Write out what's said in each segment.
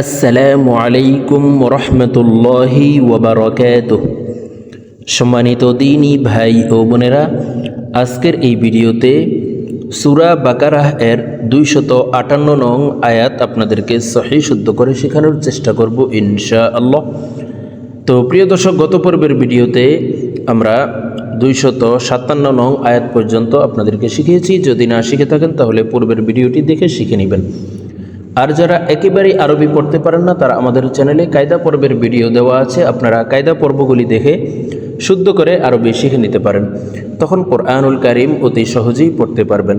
আসসালামু আলাইকুম রহমতুল্লাহি ওবরাকাত সম্মানিত দিনী ভাই ও বোনেরা, আজকের এই ভিডিওতে সুরা বাকারাহ এর দুইশত আটান্ন নং আয়াত আপনাদেরকে সহি শুদ্ধ করে শেখানোর চেষ্টা করব ইনশা আল্লাহ তো প্রিয় দর্শক, গত পর্বের ভিডিওতে আমরা দুইশত সাতান্ন নং আয়াত পর্যন্ত আপনাদেরকে শিখিয়েছি। যদি না শিখে থাকেন, তাহলে পূর্বের ভিডিওটি দেখে শিখে নেবেন। আর যারা একেবারেই আরবি পড়তে পারেন না তারা আমাদের চ্যানেলে কায়দা পর্বের ভিডিও দেওয়া আছে আপনারা কায়দা পর্বগুলি দেখে শুদ্ধ করে আরবি শিখে নিতে পারেন তখন কোরআনুল কারিম অতি সহজেই পড়তে পারবেন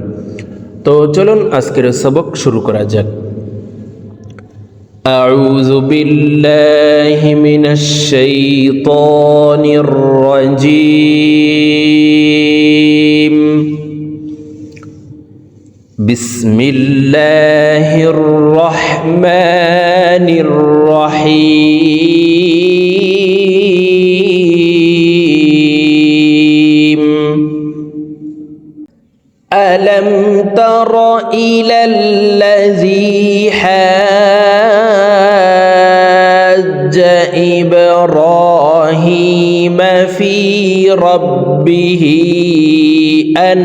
তো চলুন আজকের সবক শুরু করা যাক أعوذ بالله من الشيطان الرجيم بسم الله الرحمن الرحيم. ألم تر إلى الذي حاج إبراهيم في ربه أن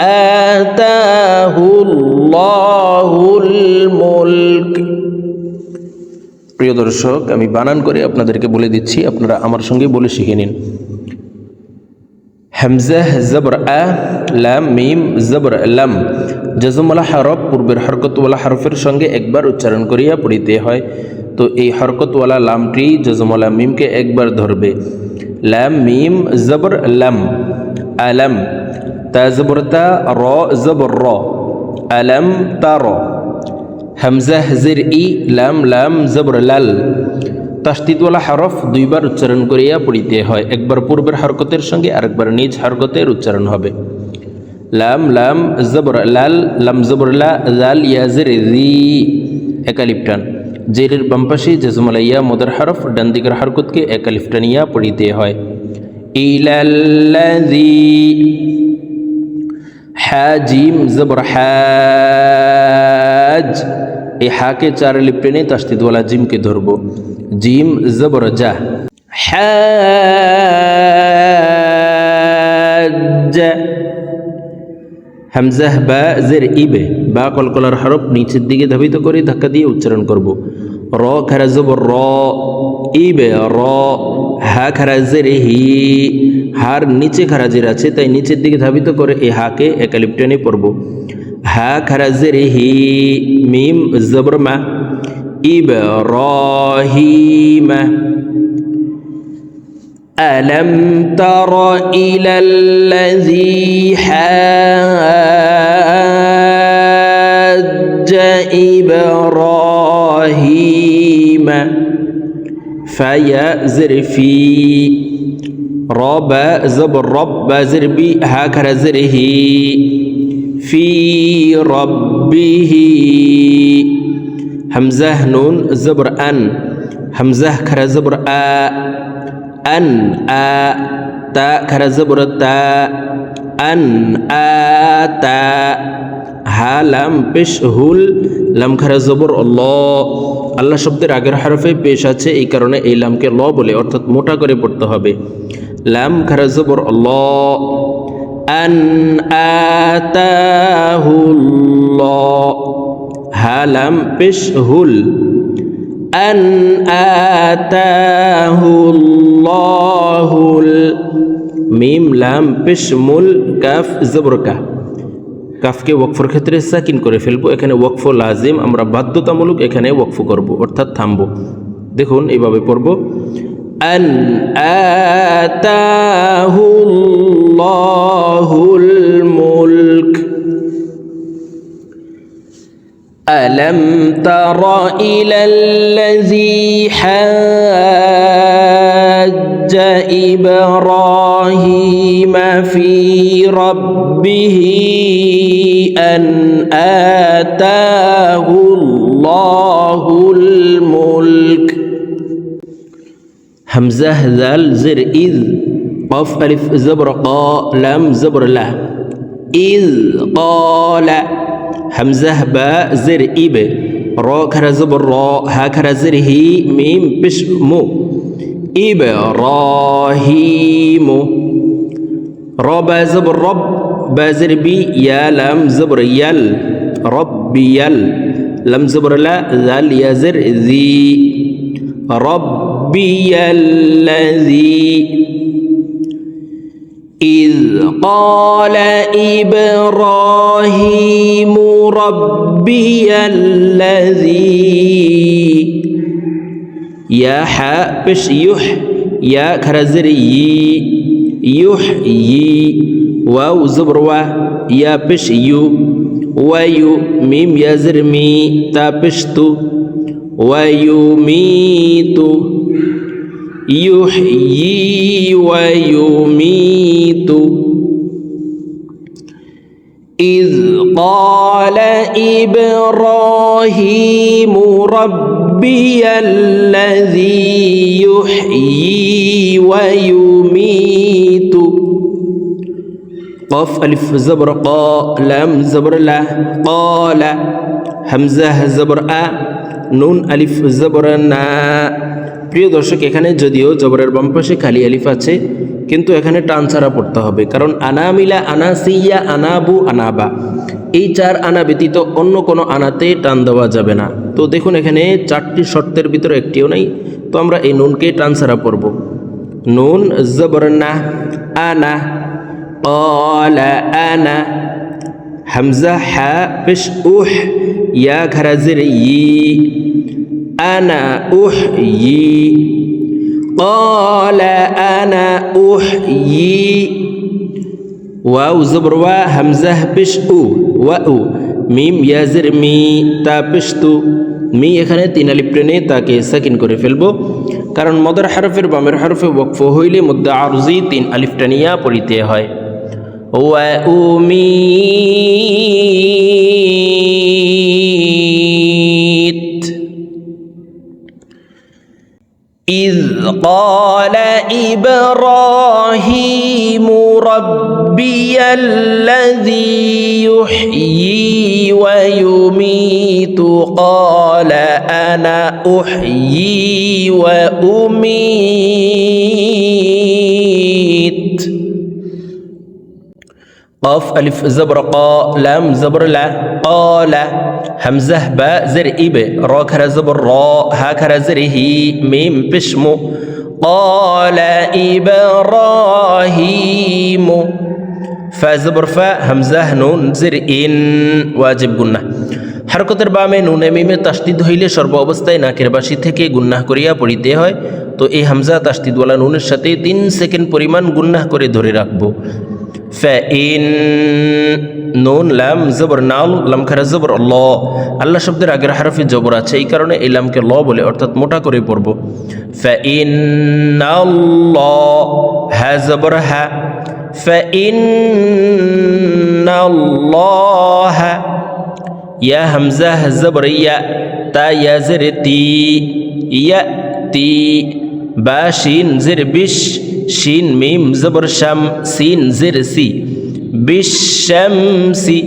آتاه প্রিয় দর্শক, আমি বানান করে আপনাদেরকে বলে দিচ্ছি, আপনারা আমার সঙ্গে বলে শিখে নিন। মিম হরফ, পূর্বের হরকতওয়ালা হরফের সঙ্গে একবার উচ্চারণ করিয়া পড়িতে হয়। তো এই হরকতওয়ালা লামটি জজমলা মিমকে একবার ধরবে। ল্যাম মিম, জবর ল্যাম আলাম তা, জবর, তা, র, জবর, র। আলম তা র হামজা হাজির ই লাম লাম জবর লাল তাস্তিদওয়ালা হরফ দুইবার উচ্চারণ করিয়া পড়িতে হয় একবার পূর্বের হরকতের সঙ্গে আরেকবার নিজ হরকতের উচ্চারণ হবে লাম লাম জবর লাল লাম জবর লাল ইয়াজের রি একালিপটান জেরের বামপাশে জজমলাইয়া মদার হরফ ডান দিকের হরকতকে একালিফটানিয়া পড়িতে হয় ইলাল্লাযী হাজিম জবর হাজ। এই হাকে চার লিপটেনে তাস্তিদওয়ালা জিমকে ধরব। জিম জবর যা হাজ। হামজাহ বা জের ইবে। বা কলকলার হরফ নিচের দিকে ধাবিত করে ধাক্কা দিয়ে উচ্চারণ করব। র খারা জবর র। ইবে র। হা খারা জের হি। হার নিচে খারাজের আছে তাই নিচের দিকে ধাবিত করে এই হাকে একালিপ্টানে পড়ব হা খারাজের হি মিম জবর মা ইব রহিমা ألم تر إلى الذي حاج إبراهيم فيأزر রব জব রব বাজির বি হা খারাজির হি ফি রব্বিহি। হামজাহ নুন জবর আন, হামজাহ খারা জবর আ, আন আ, তা খারা জবর তা, আন আ, তা। হা লাম পেশ হুল, লাম খারা জবর ল। আল্লাহ শব্দের আগের হরফে পেশ আছে, এই কারণে এই লামকে ল বলে, অর্থাৎ মোটা করে পড়তে হবে। লাম খারা জবর ল আন আতাহুল হা লাম পেশ হুল أن آتاه الله মিম লাম পেশমুল কাফ জবরকা কাফকে ওয়াকফর ক্ষেত্রে সাকিন করে ফেলবো এখানে ওয়াকফ লাজিম আমরা বাধ্যতামূলক এখানে ওয়াকফ করব অর্থাৎ থামব দেখুন এইভাবে পড়ব أن آتاه الله الملك. ألم تر إلى الذي حاج إبراهيم في ربه أن آتاه الله همزة ذال زر إذ قف ألف زبر قا لام زبر لا. إذ قال همزة باء زر إب. را كرا زبر را ها كرا زر هي ميم بش مو. إبراهيم را با زبر رب با زر بي يا لام زبر يل. ربي يل. لم زبر لا ذال زر ذي. رب ربي الذي إذ قال إبراهيم ربي الذي يا حاء بش يح يا كرزري يحيي واو زبر وا يا بش يو ويو ميم يا زرمي تا بشتو ويميت يحيي ويميت. إذ قال إبراهيم ربي الذي يحيي ويميت. قاف ألف زبر قا لام زبر لا قال همزة زبر أ. نون ألف زبر نا. প্রিয় দর্শক, এখানে যদিও জবরের বামপাশে খালি আলিফ আছে, কিন্তু এখানে টান ছাড়া পড়তে হবে, কারণ আনামিলা, আনাসিয়া, আনাবু, আনাবা, এই চার আনা ব্যতীত অন্য কোনো আনাতে টান দেওয়া যাবে না। তো দেখুন, এখানে চারটি শর্তের ভিতরে একটিও নেই, তো আমরা এই নুনকে টান ছাড়া পড়ব। নুন জবর না আনা অলা আনা, হামজা হ্যা পেশ, উহ, ইয়া খারাজের ই। أنا أحيي قال أنا أحيي واو زبر وا همزة بش أو وأو মিম ইয়াজের মি তা পেশতু মি এখানে তিন আলিপ টেনে তাকে সাকিন করে ফেলবো কারণ মদর হারফের বামের হারফে ওয়কফ হইলে মধ্যে আরজি তিন আলিফ টানিয়া পড়িতে হয় وأميت إذ قال إبراهيم ربي الذي يحيي ويميت قال أنا أحيي وأميت. قاف ألف زبر قا لام زبر لا قال همزة باء زر إب را كر زبر را ها كر زره ميم بشمو قال إبراهيم فزبر فا همزة نون زر إن واجب قلنا হারকতের বামে নুনে মিমে তাস্তিদ হইলে সর্ব অবস্থায় নাকের বাসি থেকে গুন্নাহ করিয়া পড়িতে হয় তো এই হামজা তাস্তিদওয়ালা নুনের সাথে তিন সেকেন্ড পরিমাণ গুন্নাহ করে ধরে রাখবো ফ্যাইন নুন লাম জবর নাল লাম খারা জবর ল আল্লাহ শব্দের আগের হারফি জবর আছে, এই কারণে এই লামকে ল বলে অর্থাৎ মোটা করে পড়ব। ফ্যাইন ল হ্যা জবর হ্যা ফ্যাইন ল হ্যা ইয়া হামজা জবর ইয়া তা ইয়া জের তি ইয়া তি با شين زر بش شين ميم زبر شم سين زر سي بشمسي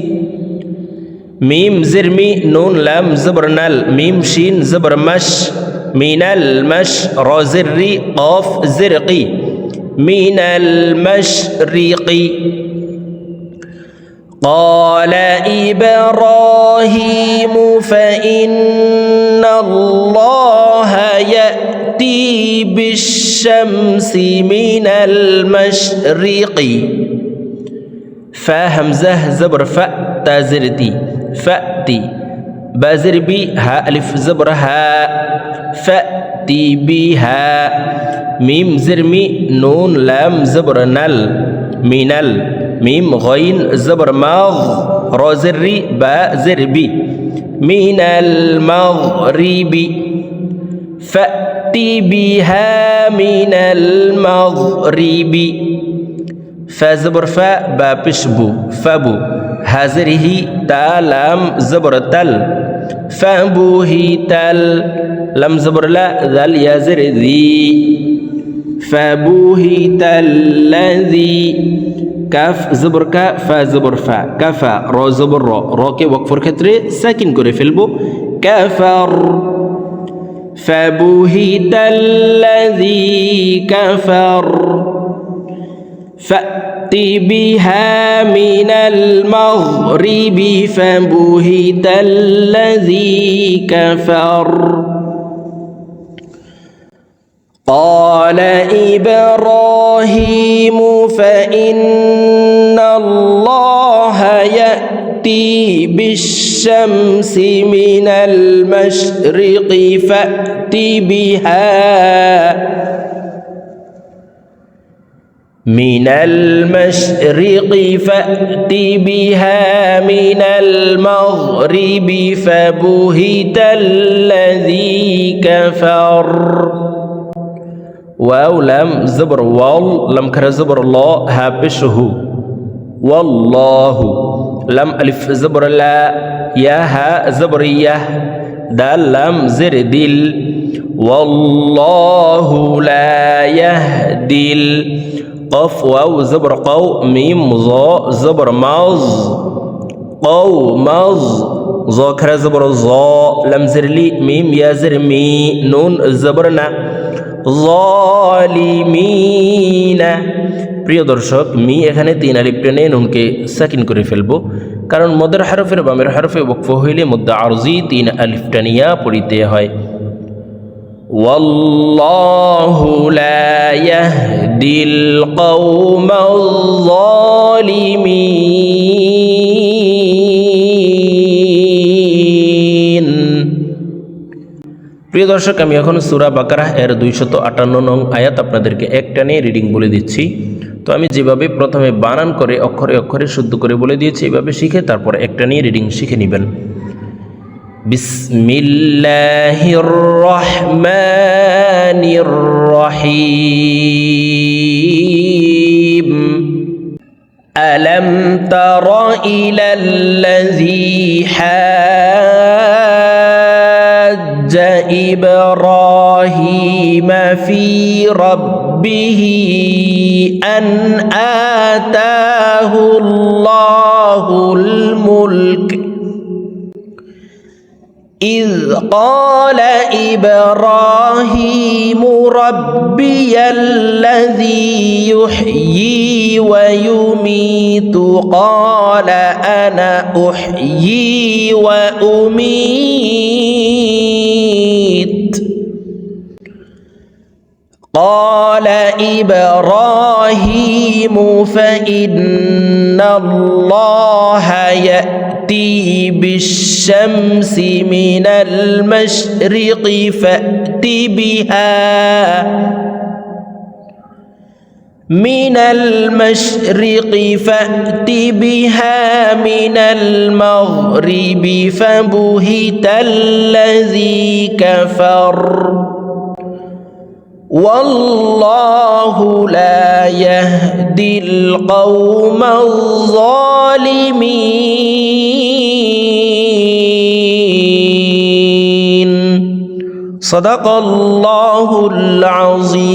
ميم زر مي نون لام زبر نل ميم شين زبر مش من المشر زر قاف زرقي من المشرق قال إبراهيم فإن الله بالشمس من المشرق. فهمزة زبر فأ تازرتي فأتي بازر بي ها ألف زبر ها فأتي بها ميم زرمي نون لام زبر نل من ال ميم غين زبر ماغ را زري باء زربي من المغرب فأتي بها من المغرب فزبر فاء با بشبو فبو هازره تالام زبر تل فبوه تل لم زبر لا ذل يزر ذي فبوهت الذي কাফ জবর কা ফা জবর ফা কাফা র জবর র রকে ওয়াকফর ক্ষেত্রে সাকিন করে ফেলবো كفر فبهت الذي كفر فأت بها من المغرب فبهت الذي كفر قال إبراهيم فإن يأتي بالشمس من المشرق فأت بها من المشرق فأت بها من المغرب فبهت الذي كفر. واو لم زبر وال لم كر زبر الله هابشه. والله. لم ألف زبر لا يا ها زبرية دال لم زر دل والله لا يهدي قف واو زبر قو ميم ظا زبر مز قو مز ظا كرا زبر ظا لم زر لي ميم يا زر مي نون زبرنا. ظالمين. প্রিয় দর্শক মি এখানে তিন আলিপ টেনে নুনকে সাকিন করে ফেলবো কারণ মদের হারফের বামের হারফে বকফ হইলে মধ্যে আরজি তিন আলিফ টানিয়া পড়িতে হয় والله لا يهدي القوم الظالمين প্রিয় দর্শক আমি এখন সুরা বাকারাহ এর দুইশত আটান্ন নং আয়াত আপনাদেরকে একটা নিয়ে রিডিং বলে দিচ্ছি তো আমি যেভাবে প্রথমে বানান করে অক্ষরে অক্ষরে শুদ্ধ করে বলে দিয়েছি, এভাবে শিখে তারপর একটা নিয়ে রিডিং শিখে নেবেন। أَلَمْ تَرَ إِلَى الَّذِي حَاجَّ إِبْرَاهِيمَ فِي رَبِّهِ ربه أن آتاه الله الملك إذ قال إبراهيم ربي الذي يحيي ويميت قال أنا أحيي وأميت قال إبراهيم فإن الله يأتي بالشمس من المشرق فأت بها من المشرق فأت بها من المغرب فبهت الذي كفر والله لا يهدي القوم الظالمين. صدق الله العظيم.